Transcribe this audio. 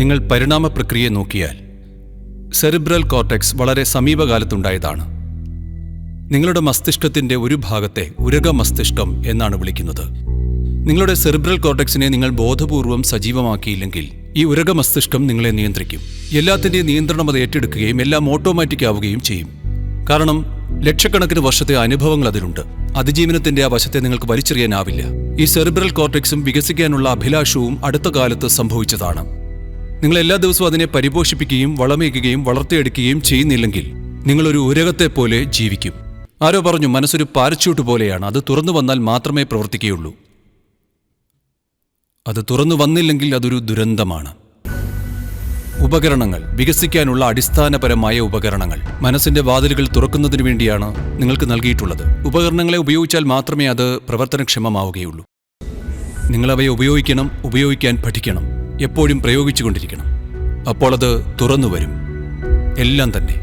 നിങ്ങൾ പരിണാമ പ്രക്രിയ നോക്കിയാൽ സെറിബ്രൽ കോർട്ടെക്സ് വളരെ സമീപകാലത്തുണ്ടായതാണ്. നിങ്ങളുടെ മസ്തിഷ്കത്തിന്റെ ഒരു ഭാഗത്തെ ഉരക മസ്തിഷ്കം എന്നാണ് വിളിക്കുന്നത്. നിങ്ങളുടെ സെറിബ്രൽ കോർട്ടെക്സിനെ നിങ്ങൾ ബോധപൂർവം സജീവമാക്കിയില്ലെങ്കിൽ ഈ ഉരക മസ്തിഷ്കം നിങ്ങളെ നിയന്ത്രിക്കും. എല്ലാത്തിന്റെയും നിയന്ത്രണം അത് ഏറ്റെടുക്കുകയും എല്ലാം ഓട്ടോമാറ്റിക് ആവുകയും ചെയ്യും. കാരണം ലക്ഷക്കണക്കിന് വർഷത്തെ അനുഭവങ്ങൾ അതിലുണ്ട്. അതിജീവനത്തിന്റെ ആ വശത്തെ നിങ്ങൾക്ക് വലിച്ചെറിയാനാവില്ല. ഈ സെറിബ്രൽ കോർട്ടെക്സും വികസിക്കാനുള്ള അഭിലാഷവും അടുത്ത കാലത്ത് സംഭവിച്ചതാണ്. നിങ്ങൾ എല്ലാ ദിവസവും അതിനെ പരിപോഷിപ്പിക്കുകയും വളമേക്കുകയും വളർത്തിയെടുക്കുകയും ചെയ്യുന്നില്ലെങ്കിൽ നിങ്ങളൊരു ഉരകത്തെ പോലെ ജീവിക്കും. ആരോ പറഞ്ഞു മനസ്സൊരു പാരച്യൂട്ട് പോലെയാണ്. അത് തുറന്നു വന്നാൽ മാത്രമേ പ്രവർത്തിക്കുകയുള്ളൂ. അത് തുറന്നു വന്നില്ലെങ്കിൽ അതൊരു ദുരന്തമാണ്. ഉപകരണങ്ങൾ വികസിക്കാനുള്ള അടിസ്ഥാനപരമായ ഉപകരണങ്ങൾ. മനസ്സിന്റെ വാതിലുകൾ തുറക്കുന്നതിന് വേണ്ടിയാണ് നിങ്ങൾക്ക് നൽകിയിട്ടുള്ളത്. ഉപകരണങ്ങളെ ഉപയോഗിച്ചാൽ മാത്രമേ അത് പ്രവർത്തനക്ഷമമാവുകയുള്ളൂ. നിങ്ങളവയെ ഉപയോഗിക്കണം ഉപയോഗിക്കാൻ പഠിക്കണം. എപ്പോഴും പ്രയോഗിച്ചുകൊണ്ടിരിക്കണം. അപ്പോൾ അത് തുറന്നു വരും എല്ലാം തന്നെ.